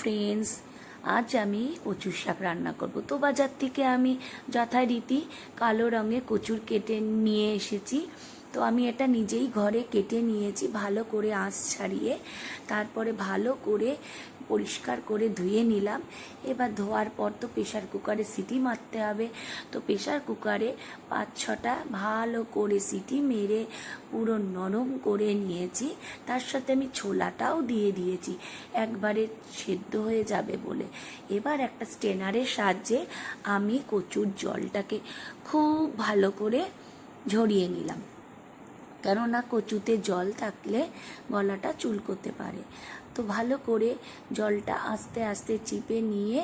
Friends আজ আমি কচুর শাক রান্না করব। তো বাজার থেকে আমি যথারীতি কালো রঙে কচুর কেটে নিয়ে এসেছি। তো আমি এটা নিজেই ঘরে কেটে নিয়েছি, ভালো করে আঁশ ছাড়িয়ে, তারপরে ভালো করে পরিষ্কার করে ধুয়ে নিলাম। এবার ধোয়ার পর তো প্রেশার কুকারে সিটি মারতে হবে। তো প্রেশার কুকারে পাঁচ ছটা ভালো করে সিটি মেরে পুরো নরম করে নিয়েছি। তার সাথে আমি ছোলাটাও দিয়ে দিয়েছি। একবারে সেদ্ধ হয়ে যাবে বলে। এবার একটা স্টেনারের সাহায্যে আমি কচুর জলটাকে খুব ভালো করে ঝরিয়ে নিলাম। কেননা কচুতে জল থাকলে গলাটা চুল করতে পারে। তো ভালো করে জলটা আস্তে আস্তে চিপে নিয়ে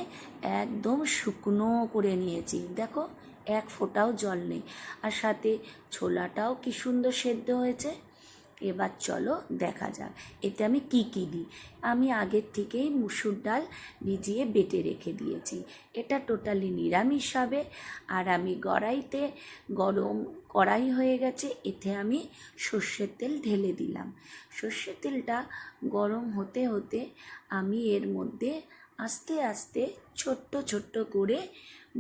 একদম শুকনো করে নিয়েছি। দেখো, এক ফোঁটাও জল নেই। আর সাথে ছোলাটাও কি সুন্দর সেদ্ধ হয়েছে। এবার চলো দেখা যাক। এতে আমি কি কি দিই? আমি আগের থেকেই মুসুর ডাল ভিজিয়ে বেটে রেখে দিয়েছি। এটা টোটালি নিরামিষ হবে। আর আমি কড়াইতে গরম কড়াই হয়ে গেছে, এতে আমি সর্ষের তেল ঢেলে দিলাম। সর্ষের তেলটা গরম হতে হতে আমি এর মধ্যে আস্তে আস্তে ছোট্ট ছোট্ট করে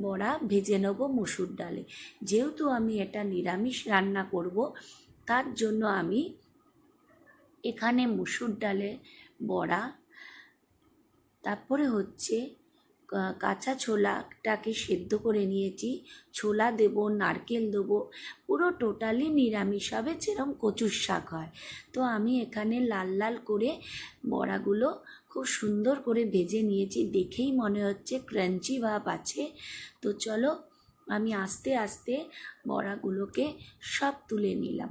বড়া ভেজে নেব মুসুর ডালে। যেহেতু আমি এটা নিরামিষ রান্না করব, তার জন্য আমি এখানে মুসুর ডালে বড়া, তারপরে হচ্ছে কাঁচা ছোলাটাকে সেদ্ধ করে নিয়েছি। ছোলা দেব, নারকেল দেবো, পুরো টোটালি নিরামিষ হবে, যেরকম কচুর শাক হয়। তো আমি এখানে লাল লাল করে বড়াগুলো খুব সুন্দর করে ভেজে নিয়েছি। দেখেই মনে হচ্ছে ক্রাঞ্চি ভাব আছে। তো চলো, আমি আস্তে আস্তে বড়াগুলোকে সব তুলে নিলাম।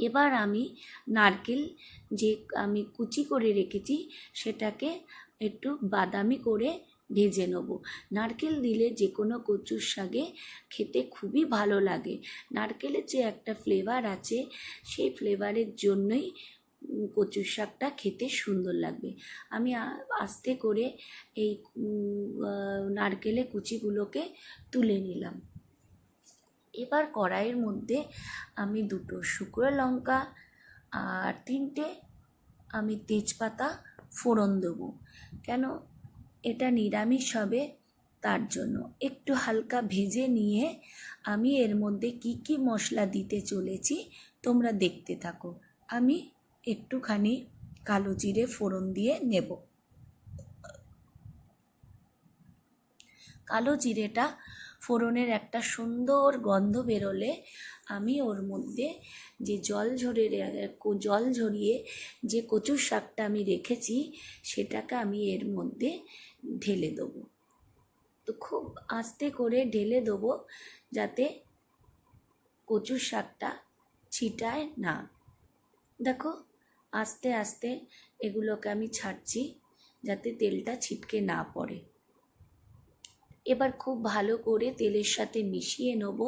এবার আমি নারকেল যে আমি কুচি করে রেখেছি, সেটাকে একটু বাদামি করে ভেজে নেব। নারকেল দিলে যে কোনো কচুর শাকে খেতে খুবই ভালো লাগে। নারকেলের যে একটা ফ্লেভার আছে, সেই ফ্লেভারের জন্যই কচুর শাকটা খেতে সুন্দর লাগবে। আমি আস্তে করে এই নারকেলের কুচিগুলোকে তুলে নিলাম। এবার কড়াইয়ের মধ্যে আমি দুটো শুকনো লঙ্কা আর তিনটে আমি তেজপাতা ফোড়ন দেবো। কেন? এটা নিরামিষ হবে তার জন্য। একটু হালকা ভেজে নিয়ে আমি এর মধ্যে কি কি মশলা দিতে চলেছি তোমরা দেখতে থাকো। আমি একটুখানি কালো জিরে ফোড়ন দিয়ে নেব। কালো জিরেটা ফোড়নের একটা সুন্দর গন্ধ বেরোলে আমি ওর মধ্যে যে জল ঝরে জল ঝরিয়ে যে কচুর শাকটা আমি রেখেছি, সেটাকে আমি এর মধ্যে ঢেলে দেবো। তো খুব আস্তে করে ঢেলে দেবো যাতে কচুর শাকটা ছিটায় না। দেখো, আস্তে আস্তে এগুলোকে আমি ছাড়ছি যাতে তেলটা ছিটকে না পড়ে। এবার খুব ভালো করে তেলের সাথে মিশিয়ে নেব।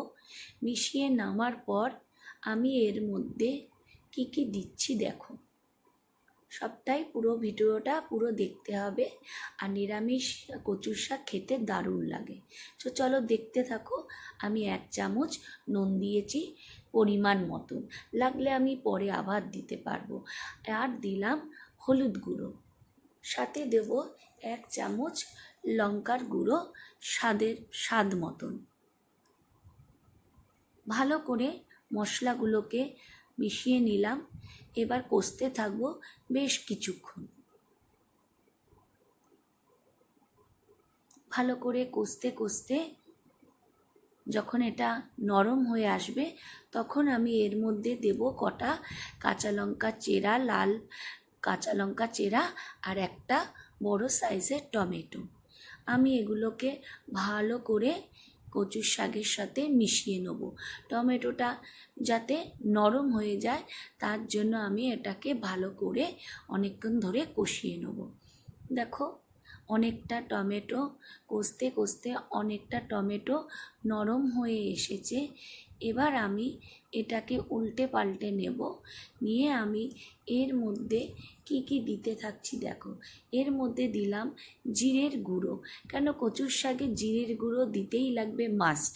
মিশিয়ে নামার পর আমি এর মধ্যে কি কি দিচ্ছি দেখো। সবটাই পুরো ভিডিওটা পুরো দেখতে হবে আর নিরামিষ কচুর শাক খেতে দারুণ লাগে। তো চলো দেখতে থাকো, আমি এক চামচ নুন দিয়েছি পরিমাণ মতন। লাগলে আমি পরে আবার দিতে পারব। আর দিলাম হলুদ গুঁড়ো। সাথে দেব এক চামচ লঙ্কার গুঁড়ো স্বাদের স্বাদ মতন। ভালো করে মশলাগুলোকে মিশিয়ে নিলাম। এবার কষতে থাকব বেশ কিছুক্ষণ। ভালো করে কষতে কষতে যখন এটা নরম হয়ে আসবে, তখন আমি এর মধ্যে দেব কটা কাঁচা লঙ্কা চেরা, লাল কাঁচা লঙ্কা চেরা আর একটা বড় সাইজের টমেটো। আমি এগুলোকে ভালো করে কচুর শাকের সাথে মিশিয়ে নেব। টমেটোটা যাতে নরম হয়ে যায়, তার জন্য আমি এটাকে ভালো করে অনেকক্ষণ ধরে কষিয়ে নেব। দেখো, অনেকটা টমেটো, কষতে কষতে অনেকটা টমেটো নরম হয়ে এসেছে। এবার আমি এটাকে উল্টে পাল্টে নেব। নিয়ে আমি এর মধ্যে কি কি দিতে থাকছি দেখো। এর মধ্যে দিলাম জিরের গুঁড়ো। কেন কচুর শাকে জিরের গুঁড়ো দিতেই লাগবে মাস্ট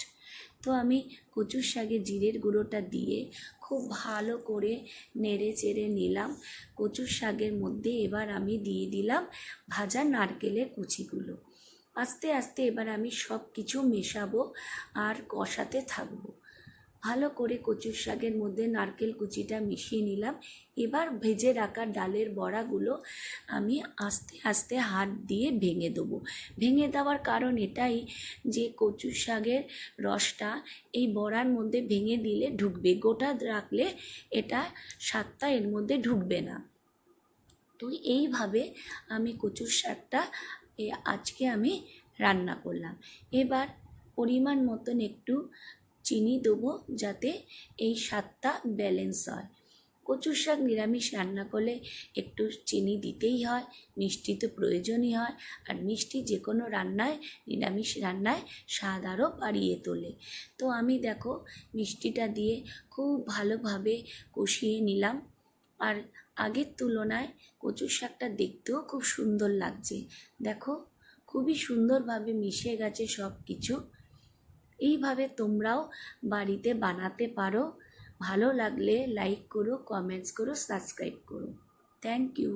তো আমি কচুর শাকে জিরের গুঁড়োটা দিয়ে খুব ভালো করে নেড়ে চেড়ে নিলাম। কচুর শাকের মধ্যে এবার আমি দিয়ে দিলাম ভাজা নারকেলের কুচিগুলো। আস্তে আস্তে এবার আমি সব কিছু মেশাবো আর কষাতে থাকব। ভালো করে কচুর শাকের মধ্যে নারকেল কুচিটা মিশিয়ে নিলাম। এবার ভেজে রাখা ডালের বড়াগুলো আমি আস্তে আস্তে হাত দিয়ে ভেঙে দেবো। ভেঙে দেওয়ার কারণ এটাই যে কচুর শাকের রসটা এই বড়ার মধ্যে ভেঙে দিলে ঢুকবে। গোটা রাখলে এটা স্বাদটা এর মধ্যে ঢুকবে না। তো এইভাবে আমি কচুর শাকটা আজকে আমি রান্না করলাম। এবার পরিমাণ মতন একটু চিনি দেবো যাতে এই স্বাদটা ব্যালেন্স হয়। কচুর শাক নিরামিষ রান্না করলে একটু চিনি দিতেই হয়, মিষ্টি তো প্রয়োজনই হয় আর মিষ্টি যে কোনো রান্নায়, নিরামিষ রান্নায় স্বাদ আরও বাড়িয়ে তোলে। তো আমি দেখো মিষ্টিটা দিয়ে খুব ভালোভাবে কষিয়ে নিলাম আর আগের তুলনায় কচুর শাকটা দেখতেও খুব সুন্দর লাগছে। দেখো খুবই সুন্দরভাবে মিশে গেছে সব কিছু এইভাবে তোমরাও বাড়িতে বানাতে পারো। ভালো লাগলে লাইক করো কমেন্টস করো সাবস্ক্রাইব করো। Thank you